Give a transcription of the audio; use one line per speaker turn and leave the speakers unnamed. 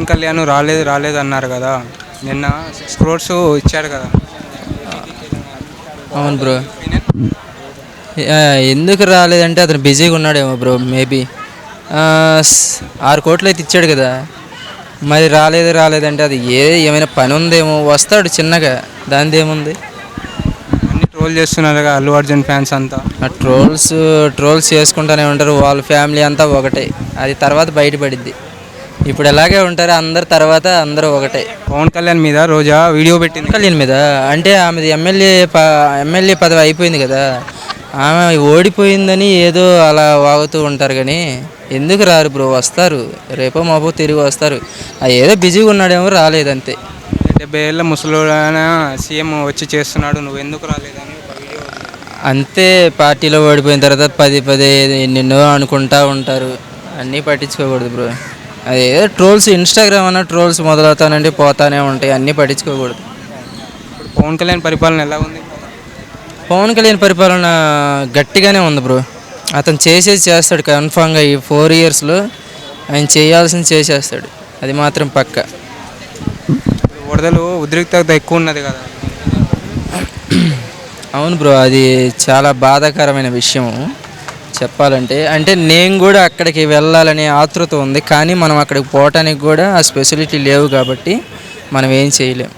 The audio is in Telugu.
పవన్ కళ్యాణ్ రాలేదు రాలేదు అన్నారు కదా. నిన్న సిక్స్ క్రోర్స్ ఇచ్చాడు కదా.
అవును బ్రో. ఎందుకు రాలేదంటే అతను బిజీగా ఉన్నాడేమో బ్రో మేబీ. ఆరు కోట్లు అయితే ఇచ్చాడు కదా. మరి రాలేదు రాలేదంటే అది ఏ ఏమైనా పని ఉందేమో వస్తాడు చిన్నగా. దానిది ఏముంది?
అన్ని ట్రోల్ చేస్తున్నారు కదా అల్లు అర్జున్ ఫ్యాన్స్ అంతా.
ఆ ట్రోల్స్ ట్రోల్స్ చేసుకుంటూనే ఉంటారు వాళ్ళ ఫ్యామిలీ అంతా ఒకటే. అది తర్వాత బయటపడిద్ది ఇప్పుడు ఎలాగే ఉంటారు అందరు తర్వాత అందరూ ఒకటే.
పవన్ కళ్యాణ్ మీద రోజా వీడియో పెట్టింది.
కళ్యాణ్ మీద? అంటే ఆమెది ఎమ్మెల్యే ఎమ్మెల్యే పదవి అయిపోయింది కదా. ఆమె ఓడిపోయిందని ఏదో అలా వాగుతూ ఉంటారు కానీ ఎందుకు రారు బ్రో? వస్తారు. రేపో మాపో తిరిగి వస్తారు. ఆ ఏదో బిజీగా ఉన్నాడేమో రాలేదంతే.
డెబ్బై ఏళ్ళ ముసలోడైన సీఎం వచ్చి చేస్తున్నాడు నువ్వు ఎందుకు రాలేదని
అంతే పార్టీలో ఓడిపోయిన తర్వాత పది పది ఎన్నెన్నో అనుకుంటా ఉంటారు. అన్నీ పట్టించుకోకూడదు బ్రో. అది ట్రోల్స్ ఇన్స్టాగ్రామ్ అన్న ట్రోల్స్ మొదలవుతానంటే పోతానే ఉంటాయి అన్నీ పట్టించుకోకూడదు.
ఇప్పుడు పవన్ కళ్యాణ్ పరిపాలన ఎలా ఉంది?
పవన్ కళ్యాణ్ పరిపాలన గట్టిగానే ఉంది బ్రో. అతను చేసేది చేస్తాడు కన్ఫామ్గా ఈ ఫోర్ ఇయర్స్లో ఆయన చేయాల్సింది చేసేస్తాడు. అది మాత్రం పక్క.
వరదలు ఉద్రిక్తత ఎక్కువ ఉన్నది కదా.
అవును బ్రో అది చాలా బాధాకరమైన విషయం చెప్పాలంటే అంటే నేను కూడా అక్కడికి వెళ్ళాలనే ఆతృత ఉంది కానీ మనం అక్కడికి పోవటానికి కూడా ఆ స్పెసిలిటీ లేవు కాబట్టి మనం ఏం చేయలేం.